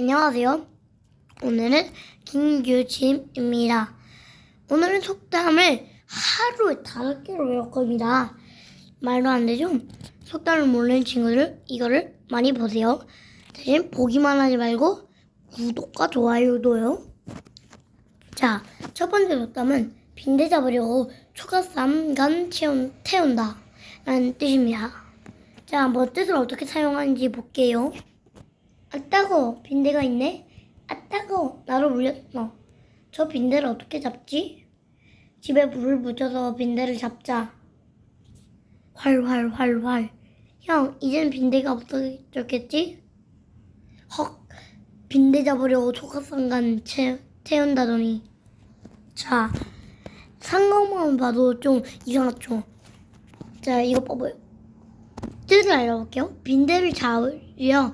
안녕하세요. 오늘은 김규진입니다. 오늘은 속담을 하루에 다섯 개로 외울 겁니다. 말도 안 되죠? 속담을 모르는 친구들 이거를 많이 보세요. 대신 보기만 하지 말고 구독과 좋아요도요. 자, 첫 번째 속담은 빈대 잡으려고 초가삼간 채운, 태운다 라는 뜻입니다. 자, 뭐 뜻을 어떻게 사용하는지 볼게요. 아따고 빈대가 있네. 아따고 나로 물렸어. 저 빈대를 어떻게 잡지? 집에 불을 붙여서 빈대를 잡자. 활활활활. 형, 이젠 빈대가 없어졌겠지? 헉, 빈대 잡으려고 초가상간 채, 태운다더니. 자, 상관만 봐도 좀 이상하죠? 자, 이거 봐봐요. 뜻을 알려볼게요. 빈대를 잡으려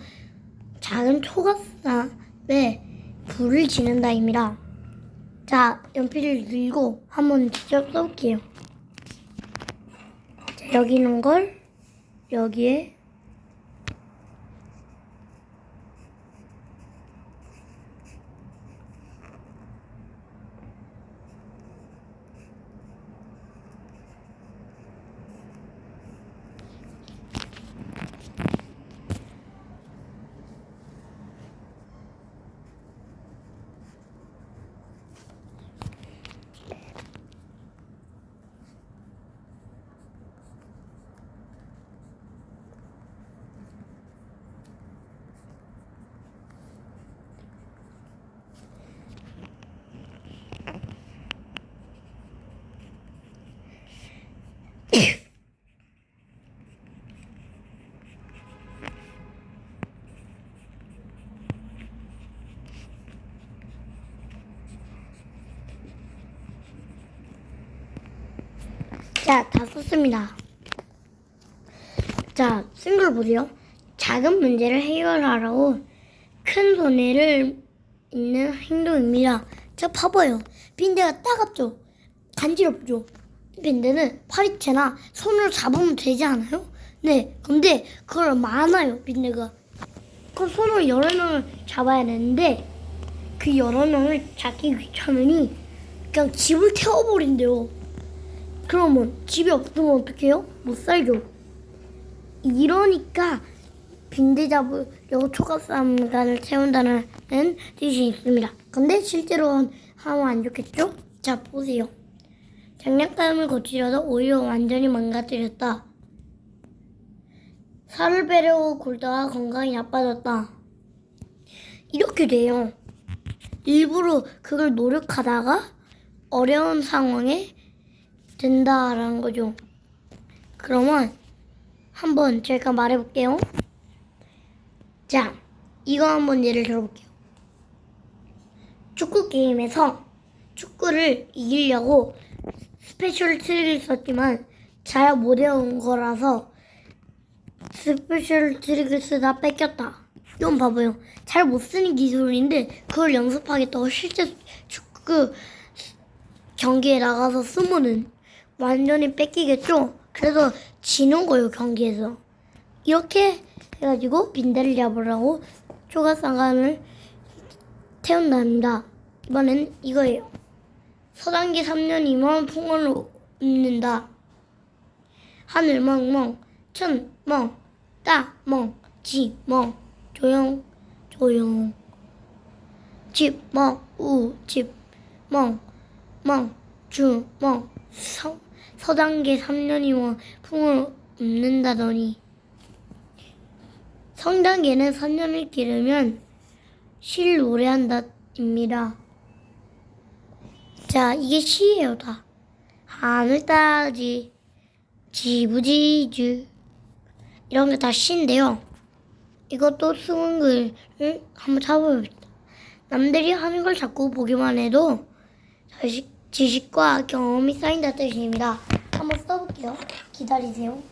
작은 초가삼에 불을 지는다입니다. 자, 연필을 들고 한번 직접 써볼게요. 자, 여기 있는 걸 여기에 자, 다 썼습니다. 자, 쓴 걸 보세요. 작은 문제를 해결하라고 큰 손해를 있는 행동입니다. 자, 봐봐요. 빈대가 따갑죠? 간지럽죠? 빈대는 파리채나 손으로 잡으면 되지 않아요? 네, 근데 그걸 많아요, 빈대가. 그 손으로 여러 명을 잡아야 되는데 그 여러 명을 잡기 귀찮으니 그냥 집을 태워버린대요. 그러면 집이 없으면 어떡해요? 못 살죠. 이러니까 빈대 잡으려고 초가삼간을 채운다는 뜻이 있습니다. 근데 실제로 하면 안 좋겠죠? 자 보세요. 장난감을 고치려다 오히려 완전히 망가뜨렸다. 살을 빼려고 굴다가 건강이 나빠졌다. 이렇게 돼요. 일부러 그걸 노력하다가 어려운 상황에 된다라는 거죠. 그러면 한번 제가 말해볼게요. 자, 이거 한번 예를 들어볼게요. 축구 게임에서 축구를 이기려고 스페셜 트릭을 썼지만 잘 못 외운 거라서 스페셜 트릭을 쓰다 뺏겼다. 이건 봐봐요. 잘 못 쓰는 기술인데 그걸 연습하겠다고 실제 축구 경기에 나가서 쓰면은 완전히 뺏기겠죠? 그래서 지는 거예요, 경기에서. 이렇게 해가지고 빈대를 잡으라고 초가상간을 태운답니다. 이번엔 이거예요. 서단계 3년 이면 풍어를 웃는다. 하늘 멍멍, 천 멍, 따 멍, 지 멍, 조용, 조용. 집 멍, 우, 집 멍, 멍, 주 멍, 서, 서단계 3년이면 풍을 웃는다더니 성단계는 3년을 기르면 실 노래한다입니다. 자, 이게 시예요, 다. 하늘 따지, 지부지주. 이런 게 다 시인데요. 이것도 쓰는 글을 한번 찾아봅시다. 남들이 하는 걸 자꾸 보기만 해도 자식, 지식과 경험이 쌓인다 뜻입니다. 한번 써볼게요. 기다리세요.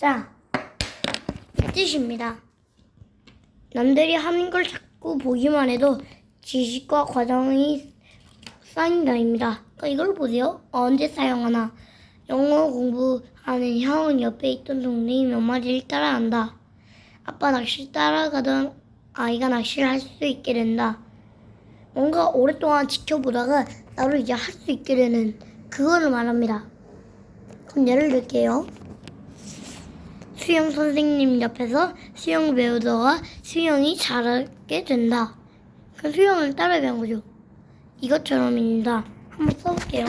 자, 이 뜻입니다. 남들이 하는 걸 자꾸 보기만 해도 지식과 과정이 쌓인다입니다. 그러니까 이걸 보세요. 언제 사용하나? 영어 공부하는 형은 옆에 있던 동생이 몇 마디를 따라한다. 아빠 낚시 따라가던 아이가 낚시를 할 수 있게 된다. 뭔가 오랫동안 지켜보다가 나도 이제 할 수 있게 되는 그거를 말합니다. 그럼 예를 들게요. 수영 선생님 옆에서 수영 배우다가 수영이 잘하게 된다. 그 수영을 따라 배운 거죠. 이것처럼입니다. 한번 써볼게요.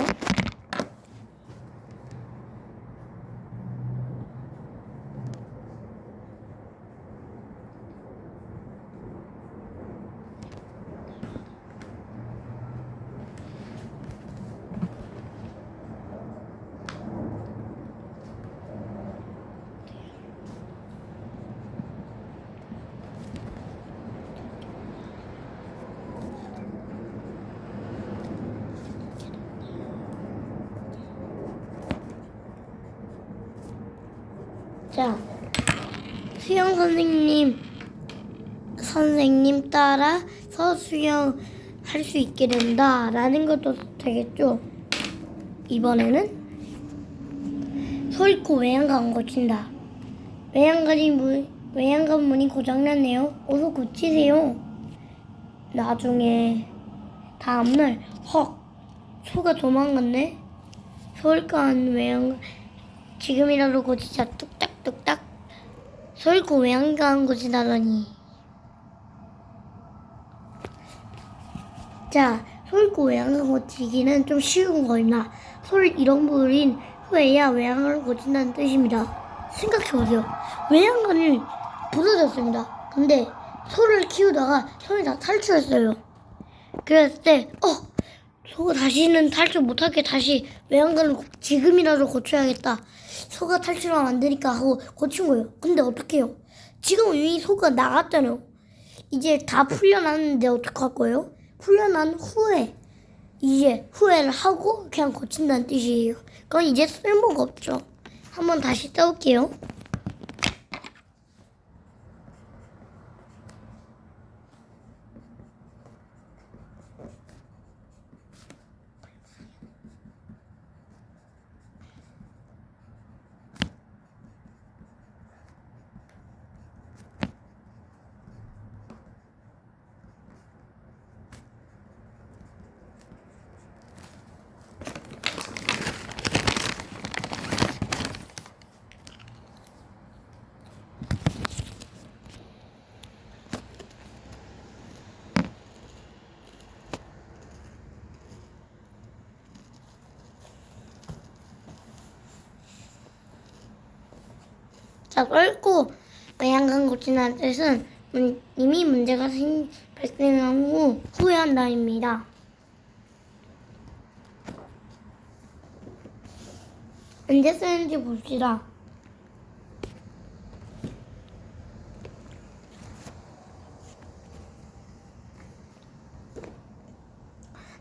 자, 수영 선생님, 선생님 따라서 수영할 수 있게 된다 라는 것도 되겠죠. 이번에는 소리코 외양간 고친다. 외양간이 문, 외양간 문이 고장났네요. 어서 고치세요. 나중에 다음날 헉 소가 도망갔네. 서울간 외양 지금이라도 고치자 뚝 딱뚝딱 설고 외양간 고치다더니 자 설고 외양간 고치기는 좀 쉬운 거입니다 소를 잃어버린 후에야 외양간을 고친다는 뜻입니다. 생각해보세요. 외양간이 부서졌습니다. 근데 소를 키우다가 소이 다 탈출했어요. 그랬을 때 어? 소가 다시는 탈출 못하게 다시 외양간을 고- 지금이라도 고쳐야겠다. 소가 탈출하면 안 되니까 하고 고친 거예요. 근데 어떡해요? 지금 이미 소가 나갔잖아요. 이제 다 풀려났는데 어떡할 거예요? 풀려난 후에 이제 후회를 하고 그냥 고친다는 뜻이에요. 그건 이제 쓸모가 없죠. 한번 다시 써볼게요. 자, 썰고 외양간 고친다는 뜻은 문- 이미 문제가 생, 발생한 후 후회한다입니다. 언제 쓰는지 봅시다.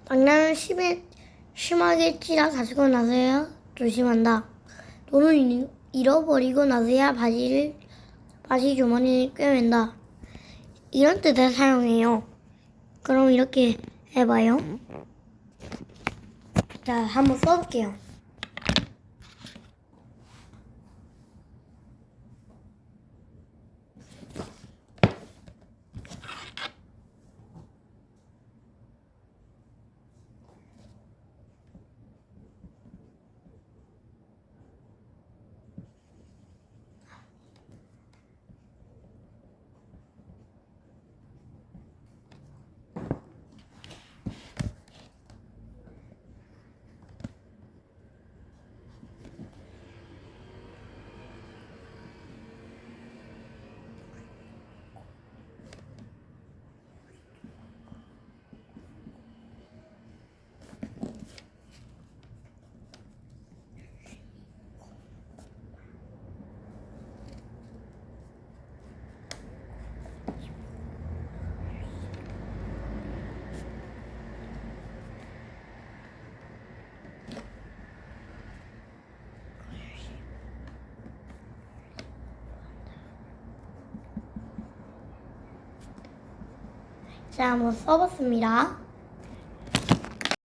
장난을 심해, 심하게 치다 가지고 나서야 조심한다. 잃- 잃어버리고 나서야 바지를 바지 주머니를 꿰맨다. 이런 뜻에 사용해요. 그럼 이렇게 해봐요. 자, 한번 써볼게요. 제가 한번 써봤습니다.